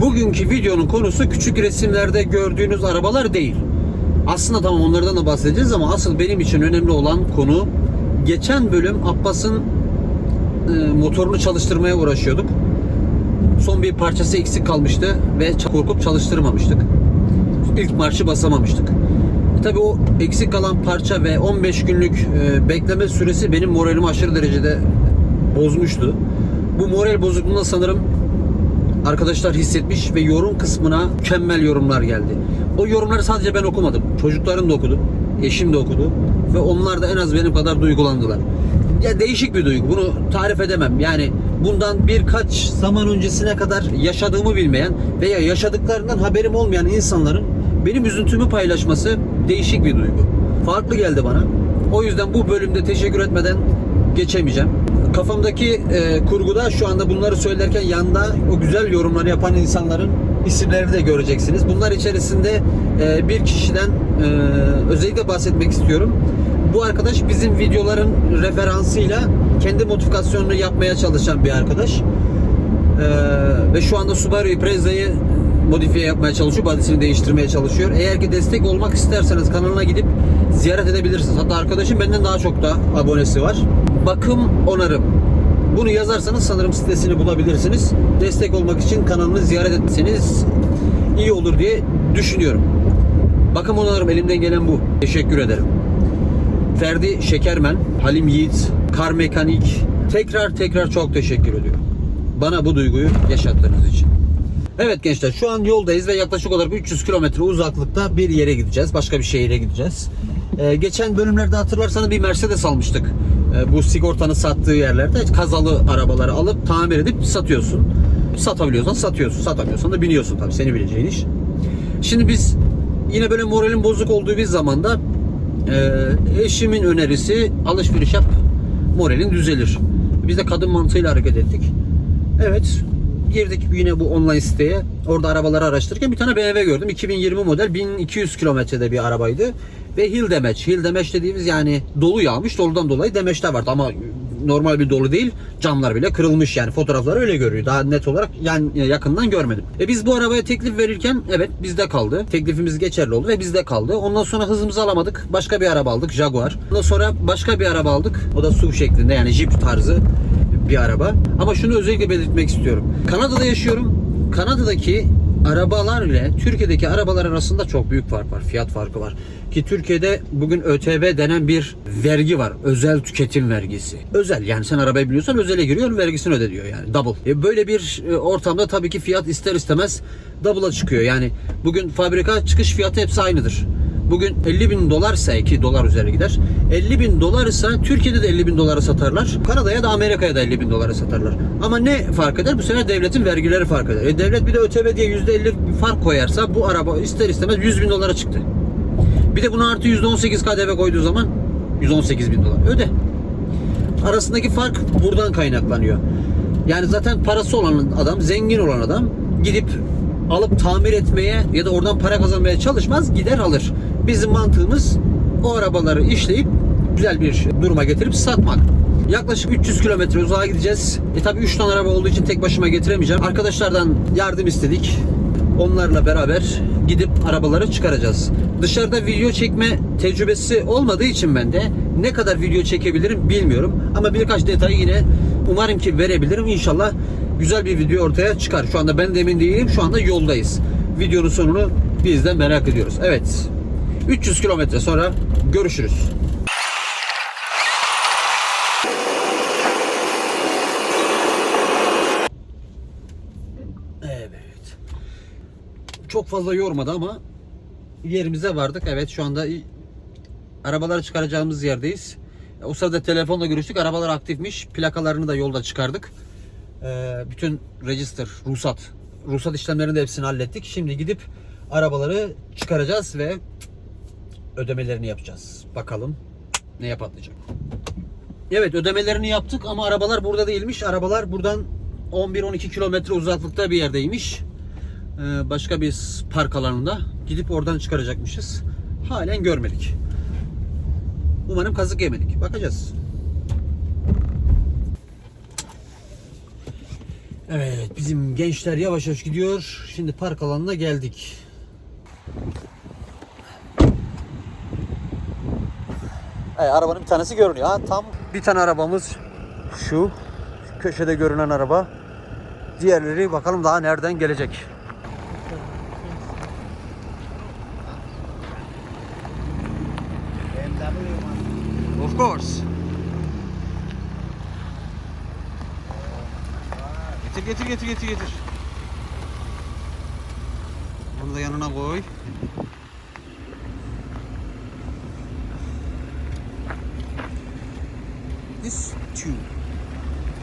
bugünkü videonun konusu küçük resimlerde gördüğünüz arabalar değil. Aslında tamam onlardan da bahsedeceğiz ama asıl benim için önemli olan konu geçen bölüm Abbas'ın e, motorunu çalıştırmaya uğraşıyorduk. Son bir parçası eksik kalmıştı ve korkup çalıştırmamıştık. İlk marşı basamamıştık. Tabii o eksik kalan parça ve 15 günlük e, bekleme süresi benim moralimi aşırı derecede bozmuştu. Bu moral bozukluğunda sanırım arkadaşlar hissetmiş ve yorum kısmına mükemmel yorumlar geldi. O yorumları sadece ben okumadım. Çocuklarım da okudu. Eşim de okudu. Ve onlar da en az benim kadar duygulandılar. Ya değişik bir duygu. Bunu tarif edemem. Yani bundan birkaç zaman öncesine kadar yaşadığımı bilmeyen veya yaşadıklarından haberim olmayan insanların benim üzüntümü paylaşması değişik bir duygu. Farklı geldi bana. O yüzden bu bölümde teşekkür etmeden geçemeyeceğim. Kafamdaki e, kurguda şu anda bunları söylerken yanda o güzel yorumları yapan insanların isimlerini de göreceksiniz. Bunlar içerisinde e, bir kişiden e, özellikle bahsetmek istiyorum. Bu arkadaş bizim videoların referansıyla kendi modifikasyonunu yapmaya çalışan bir arkadaş. Ee, ve şu anda Subaru Impreza'yı modifiye yapmaya çalışıyor. Badisini değiştirmeye çalışıyor. Eğer ki destek olmak isterseniz kanalına gidip ziyaret edebilirsiniz. Hatta arkadaşım benden daha çok da abonesi var. Bakım onarım. Bunu yazarsanız sanırım sitesini bulabilirsiniz. Destek olmak için kanalını ziyaret etseniz iyi olur diye düşünüyorum. Bakım onarım elimden gelen bu. Teşekkür ederim. Ferdi Şekermen, Halim Yiğit, Kar Mekanik tekrar tekrar çok teşekkür ediyorum. Bana bu duyguyu yaşattığınız için. Evet gençler şu an yoldayız ve yaklaşık olarak 300 kilometre uzaklıkta bir yere gideceğiz. Başka bir şehire gideceğiz. Ee, geçen bölümlerde hatırlarsanız bir Mercedes almıştık. Ee, bu sigortanın sattığı yerlerde kazalı arabaları alıp tamir edip satıyorsun. Satabiliyorsan satıyorsun. Satamıyorsan da biniyorsun tabii. Seni bileceğin iş. Şimdi biz yine böyle moralin bozuk olduğu bir zamanda e, eşimin önerisi alışveriş yap moralin düzelir. Biz de kadın mantığıyla hareket ettik. Evet girdik yine bu online siteye. Orada arabaları araştırırken bir tane BMW gördüm. 2020 model 1200 kilometrede bir arabaydı. Ve hill damage. Hill damage dediğimiz yani dolu yağmış. Doludan dolayı demeçler vardı ama normal bir dolu değil. Camlar bile kırılmış yani. Fotoğrafları öyle görüyor. Daha net olarak yani yakından görmedim. E biz bu arabaya teklif verirken evet bizde kaldı. Teklifimiz geçerli oldu ve bizde kaldı. Ondan sonra hızımızı alamadık. Başka bir araba aldık. Jaguar. Ondan sonra başka bir araba aldık. O da SUV şeklinde yani Jeep tarzı bir araba. Ama şunu özellikle belirtmek istiyorum. Kanada'da yaşıyorum. Kanada'daki arabalar ile Türkiye'deki arabalar arasında çok büyük fark var. Fiyat farkı var. Ki Türkiye'de bugün ÖTV denen bir vergi var. Özel tüketim vergisi. Özel yani sen arabayı biliyorsan özele giriyor vergisini öde diyor yani double. E böyle bir e, ortamda tabii ki fiyat ister istemez double'a çıkıyor. Yani bugün fabrika çıkış fiyatı hepsi aynıdır. Bugün 50 bin dolarsa 2 dolar üzeri gider. 50 bin dolar ise Türkiye'de de 50 bin dolara satarlar. Kanada'ya da Amerika'ya da 50 bin dolara satarlar. Ama ne fark eder? Bu sefer devletin vergileri fark eder. E devlet bir de ÖTV diye %50 bir fark koyarsa bu araba ister istemez 100 bin dolara çıktı. Bir de buna artı %18 KDV koyduğu zaman 118 bin dolar. Öde. Arasındaki fark buradan kaynaklanıyor. Yani zaten parası olan adam, zengin olan adam gidip alıp tamir etmeye ya da oradan para kazanmaya çalışmaz, gider alır. Bizim mantığımız o arabaları işleyip güzel bir duruma getirip satmak. Yaklaşık 300 kilometre uzağa gideceğiz. E tabi 3 tane araba olduğu için tek başıma getiremeyeceğim. Arkadaşlardan yardım istedik. Onlarla beraber gidip arabaları çıkaracağız. Dışarıda video çekme tecrübesi olmadığı için ben de ne kadar video çekebilirim bilmiyorum. Ama birkaç detayı yine umarım ki verebilirim. İnşallah güzel bir video ortaya çıkar. Şu anda ben de emin değilim. Şu anda yoldayız. Videonun sonunu biz de merak ediyoruz. Evet. 300 kilometre sonra görüşürüz. Evet. Çok fazla yormadı ama yerimize vardık. Evet şu anda arabaları çıkaracağımız yerdeyiz. O sırada telefonla görüştük. Arabalar aktifmiş. Plakalarını da yolda çıkardık. Ee, bütün register, ruhsat, ruhsat işlemlerini de hepsini hallettik. Şimdi gidip arabaları çıkaracağız ve ödemelerini yapacağız. Bakalım ne yapatlayacak. Evet ödemelerini yaptık ama arabalar burada değilmiş. Arabalar buradan 11-12 kilometre uzaklıkta bir yerdeymiş. Ee, başka bir park alanında. Gidip oradan çıkaracakmışız. Halen görmedik. Umarım kazık yemedik. Bakacağız. Evet bizim gençler yavaş yavaş gidiyor. Şimdi park alanına geldik. Evet, arabanın bir tanesi görünüyor. Ha, tam bir tane arabamız şu köşede görünen araba. Diğerleri bakalım daha nereden gelecek. Of course. Getir getir getir getir getir. Bunu da yanına koy.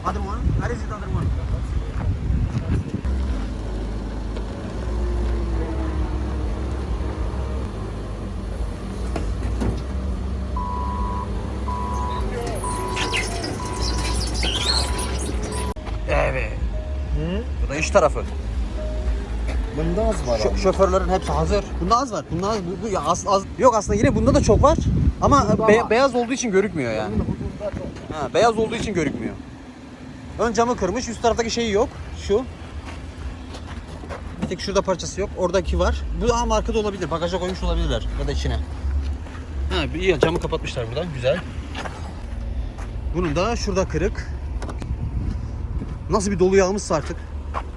Other one? Where is the other one? Evet. Bu da iş tarafı. Bunda az var Şö- şoförlerin hepsi hazır. Bunda az var. Bunda az, bu, bu ya az, az. Yok aslında yine bunda da çok var. Ama Bunda be- var. beyaz olduğu için görükmüyor yani. Bunda çok. Ha, beyaz olduğu için görükmüyor. Ön camı kırmış. Üst taraftaki şeyi yok. Şu. Bir tek şurada parçası yok. Oradaki var. Bu ama arkada olabilir. Bagaja koymuş olabilirler. Ya da içine. Ha, iyi camı kapatmışlar buradan. Güzel. Bunun da şurada kırık. Nasıl bir dolu yağmışsa artık.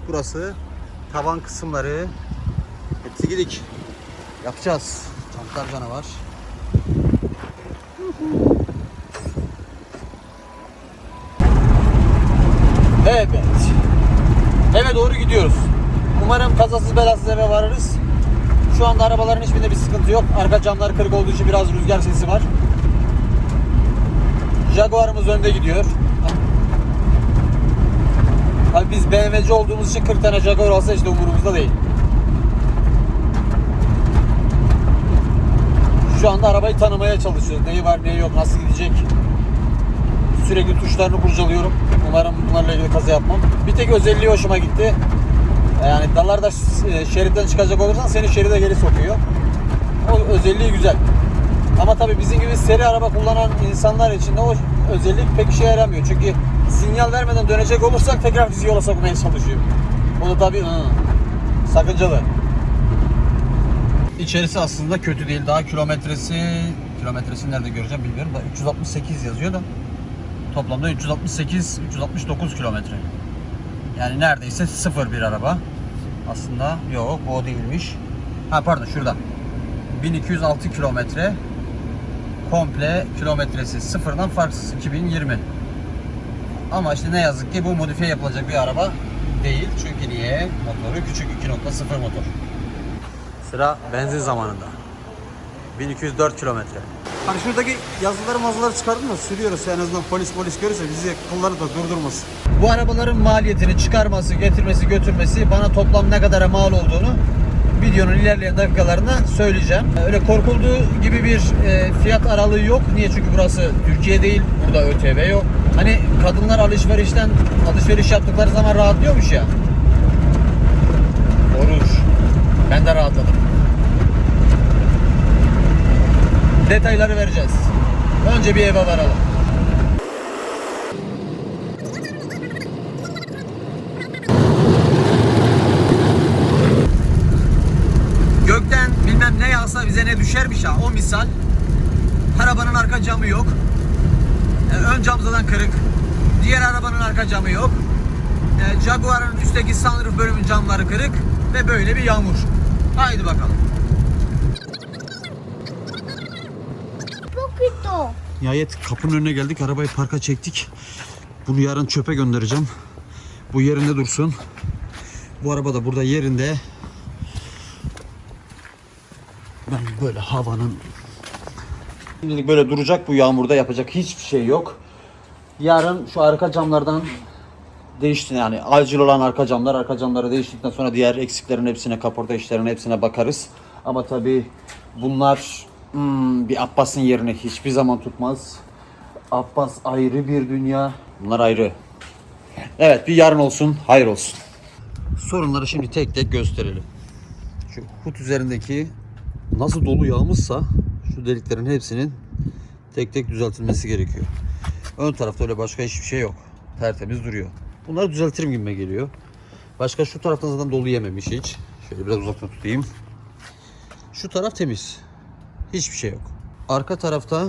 Burası. Tavan kısımları. Hepsi gidik. Yapacağız. Çantar canavar. Evet. Eve doğru gidiyoruz. Umarım kazasız belasız eve varırız. Şu anda arabaların hiçbirinde bir sıkıntı yok. Arka camlar kırık olduğu için biraz rüzgar sesi var. Jaguar'ımız önde gidiyor. Abi biz BMW'ci olduğumuz için 40 tane Jaguar olsa işte umurumuzda değil. Şu anda arabayı tanımaya çalışıyoruz. Neyi var, neyi yok, nasıl gidecek. Sürekli tuşlarını kurcalıyorum. Umarım bunlarla ilgili kaza yapmam. Bir tek özelliği hoşuma gitti. Yani dalarda e, şeritten çıkacak olursan seni şeride geri sokuyor. O özelliği güzel. Ama tabii bizim gibi seri araba kullanan insanlar için de o özellik pek işe yaramıyor. Çünkü sinyal vermeden dönecek olursak tekrar bizi yola sokmaya çalışıyor. O da tabii hı, sakıncalı. İçerisi aslında kötü değil. Daha kilometresi kilometresini nerede göreceğim bilmiyorum da 368 yazıyor da toplamda 368 369 kilometre. Yani neredeyse sıfır bir araba. Aslında yok o değilmiş. Ha pardon şurada. 1206 kilometre komple kilometresi sıfırdan farksız 2020. Ama işte ne yazık ki bu modifiye yapılacak bir araba değil. Çünkü niye? Motoru küçük 2.0 motor. Sıra benzin zamanında. 1204 kilometre. Hani şuradaki yazıları mazıları çıkardın da sürüyoruz en azından polis polis görürse bizi kullanıp da durdurmasın. Bu arabaların maliyetini çıkarması, getirmesi, götürmesi bana toplam ne kadara mal olduğunu videonun ilerleyen dakikalarında söyleyeceğim. Öyle korkulduğu gibi bir e, fiyat aralığı yok. Niye? Çünkü burası Türkiye değil. Burada ÖTV yok. Hani kadınlar alışverişten alışveriş yaptıkları zaman rahatlıyormuş ya. Oruç. Ben de rahatladım. Detayları vereceğiz. Önce bir eve varalım. Gökten bilmem ne yağsa bize ne düşermiş ha. O misal. Arabanın arka camı yok. Ee, Ön cam zaten kırık. Diğer arabanın arka camı yok. Ee, Jaguar'ın üstteki sunroof bölümün camları kırık. Ve böyle bir yağmur. Haydi bakalım. Nihayet kapının önüne geldik. Arabayı parka çektik. Bunu yarın çöpe göndereceğim. Bu yerinde dursun. Bu araba da burada yerinde. Ben böyle havanın Şimdilik böyle duracak bu yağmurda yapacak hiçbir şey yok. Yarın şu arka camlardan değişti yani acil olan arka camlar arka camları değiştikten sonra diğer eksiklerin hepsine kaporta işlerine hepsine bakarız. Ama tabi bunlar hmm, bir Abbas'ın yerini hiçbir zaman tutmaz. Abbas ayrı bir dünya. Bunlar ayrı. Evet bir yarın olsun hayır olsun. Sorunları şimdi tek tek gösterelim. Şu hut üzerindeki nasıl dolu yağmışsa şu deliklerin hepsinin tek tek düzeltilmesi gerekiyor. Ön tarafta öyle başka hiçbir şey yok. Tertemiz duruyor. Bunları düzeltirim gibime geliyor. Başka şu taraftan zaten dolu yememiş hiç. Şöyle biraz uzaktan tutayım. Şu taraf temiz. Hiçbir şey yok. Arka tarafta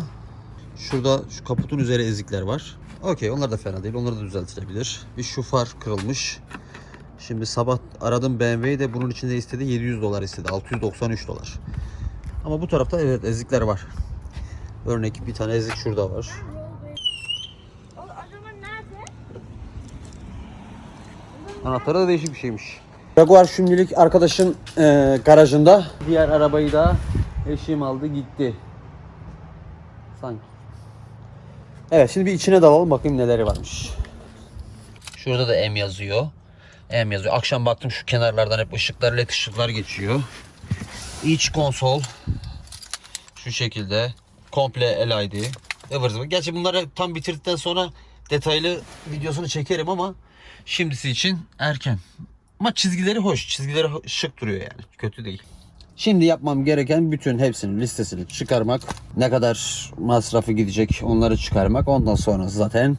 şurada şu kaputun üzeri ezikler var. Okey onlar da fena değil. Onlar da düzeltilebilir. Bir şu far kırılmış. Şimdi sabah aradım BMW'yi de bunun içinde istedi 700 dolar istedi. 693 dolar. Ama bu tarafta evet ezikler var. Örnek bir tane ezik şurada var. Anahtarı da değişik bir şeymiş. Jaguar şimdilik arkadaşın e, garajında. Diğer arabayı da eşim aldı gitti. Sanki. Evet şimdi bir içine dalalım bakayım neleri varmış. Şurada da M yazıyor. M yazıyor. Akşam baktım şu kenarlardan hep ışıklar led ışıklar geçiyor. İç konsol şu şekilde komple LID. ıvır zıvır. Gerçi bunları tam bitirdikten sonra detaylı videosunu çekerim ama şimdisi için erken. Ama çizgileri hoş. Çizgileri şık duruyor yani. Kötü değil. Şimdi yapmam gereken bütün hepsinin listesini çıkarmak. Ne kadar masrafı gidecek onları çıkarmak. Ondan sonra zaten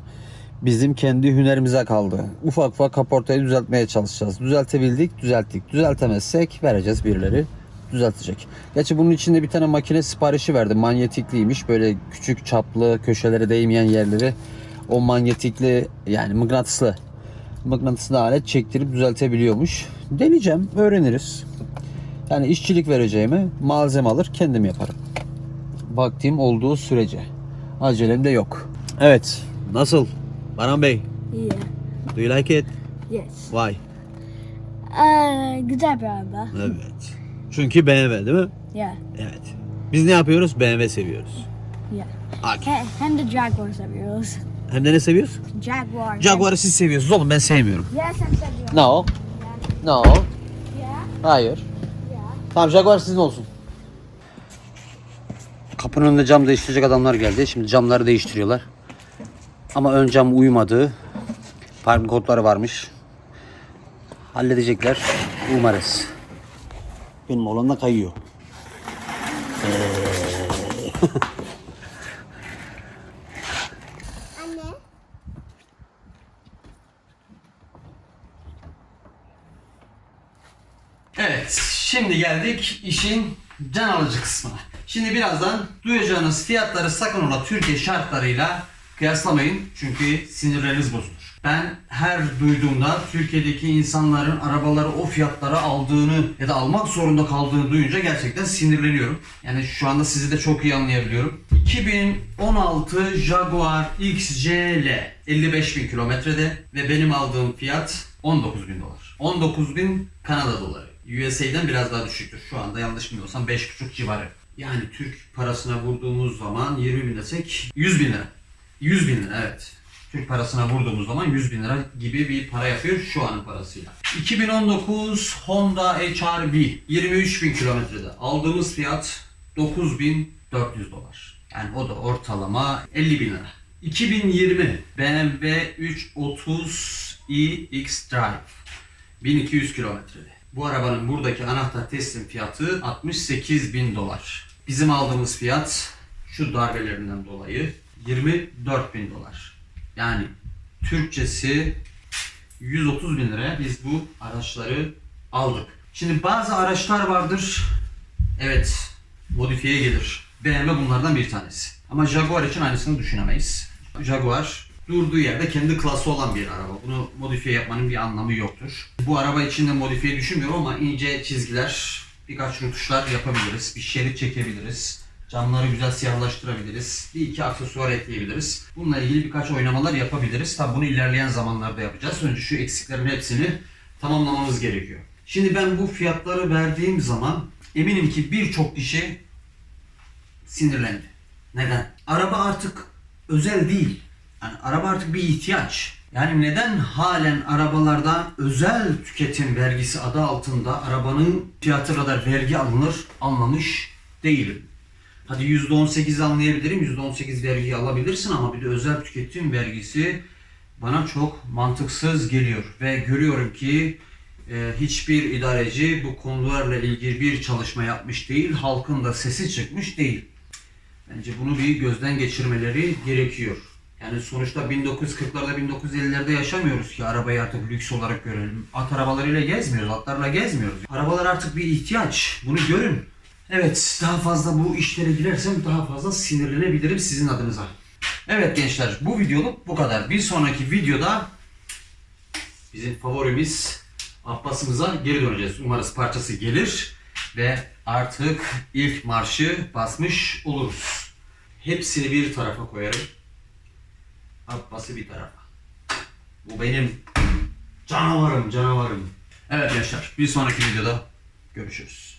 bizim kendi hünerimize kaldı. Ufak ufak kaportayı düzeltmeye çalışacağız. Düzeltebildik, düzelttik. Düzeltemezsek vereceğiz birileri düzeltecek. Gerçi bunun içinde bir tane makine siparişi verdim. Manyetikliymiş. Böyle küçük çaplı köşelere değmeyen yerleri o manyetikli yani mıknatıslı mıknatıslı alet çektirip düzeltebiliyormuş. Deneyeceğim, öğreniriz. Yani işçilik vereceğime malzeme alır kendim yaparım. Vaktim olduğu sürece. Acelem de yok. Evet. Nasıl? Baran Bey, Yeah. do you like it? Yes. Why? Aa, güzel bir araba. Evet. Çünkü BMW değil mi? Yeah. Evet. Biz ne yapıyoruz? BMW seviyoruz. Yeah. Okay. He, hem de Jaguar seviyoruz. Hem de ne seviyoruz? Jaguar. Jaguar'ı siz seviyorsunuz oğlum ben sevmiyorum. Yeah, sen seviyorsun. No. No. Yeah. Hayır. Tamam Jaguar sizin olsun. Kapının önünde cam değiştirecek adamlar geldi. Şimdi camları değiştiriyorlar. Ama ön cam uymadı. Park kodları varmış. Halledecekler. Umarız. Benim oğlan da kayıyor. Anne. Evet, şimdi geldik işin can alıcı kısmına. Şimdi birazdan duyacağınız fiyatları sakın ola Türkiye şartlarıyla kıyaslamayın. Çünkü sinirleriniz bozulur. Ben her duyduğumda Türkiye'deki insanların arabaları o fiyatlara aldığını ya da almak zorunda kaldığını duyunca gerçekten sinirleniyorum. Yani şu anda sizi de çok iyi anlayabiliyorum. 2016 Jaguar XJL 55 bin kilometrede ve benim aldığım fiyat 19 bin dolar. 19 bin Kanada doları. USA'den biraz daha düşüktür. Şu anda yanlış bilmiyorsam 5,5 civarı. Yani Türk parasına vurduğumuz zaman 20 bin desek 100 bin lira. 100 bin lira evet. Türk parasına vurduğumuz zaman 100 bin lira gibi bir para yapıyor şu anın parasıyla. 2019 Honda HR-V 23 bin kilometrede aldığımız fiyat 9400 dolar. Yani o da ortalama 50 bin lira. 2020 BMW 330i X Drive 1200 kilometrede. Bu arabanın buradaki anahtar teslim fiyatı 68 bin dolar. Bizim aldığımız fiyat şu darbelerinden dolayı 24 bin dolar. Yani Türkçesi 130 bin liraya biz bu araçları aldık. Şimdi bazı araçlar vardır. Evet modifiye gelir. BMW bunlardan bir tanesi. Ama Jaguar için aynısını düşünemeyiz. Jaguar durduğu yerde kendi klası olan bir araba. Bunu modifiye yapmanın bir anlamı yoktur. Bu araba için de modifiye düşünmüyorum ama ince çizgiler, birkaç rutuşlar yapabiliriz. Bir şerit çekebiliriz. Camları güzel siyahlaştırabiliriz. Bir iki aksesuar ekleyebiliriz. Bununla ilgili birkaç oynamalar yapabiliriz. Tabi bunu ilerleyen zamanlarda yapacağız. Önce şu eksiklerin hepsini tamamlamamız gerekiyor. Şimdi ben bu fiyatları verdiğim zaman eminim ki birçok kişi sinirlendi. Neden? Araba artık özel değil. Yani araba artık bir ihtiyaç. Yani neden halen arabalarda özel tüketim vergisi adı altında arabanın fiyatı kadar vergi alınır anlamış değilim. Hadi %18 anlayabilirim. %18 vergi alabilirsin ama bir de özel tüketim vergisi bana çok mantıksız geliyor. Ve görüyorum ki e, hiçbir idareci bu konularla ilgili bir çalışma yapmış değil. Halkın da sesi çıkmış değil. Bence bunu bir gözden geçirmeleri gerekiyor. Yani sonuçta 1940'larda 1950'lerde yaşamıyoruz ki arabayı artık lüks olarak görelim. At arabalarıyla gezmiyoruz, atlarla gezmiyoruz. Arabalar artık bir ihtiyaç. Bunu görün. Evet, daha fazla bu işlere girersem daha fazla sinirlenebilirim sizin adınıza. Evet gençler, bu videoluk bu kadar. Bir sonraki videoda bizim favorimiz Abbas'ımıza geri döneceğiz. Umarız parçası gelir ve artık ilk marşı basmış oluruz. Hepsini bir tarafa koyarım. Abbas'ı bir tarafa. Bu benim canavarım, canavarım. Evet gençler, bir sonraki videoda görüşürüz.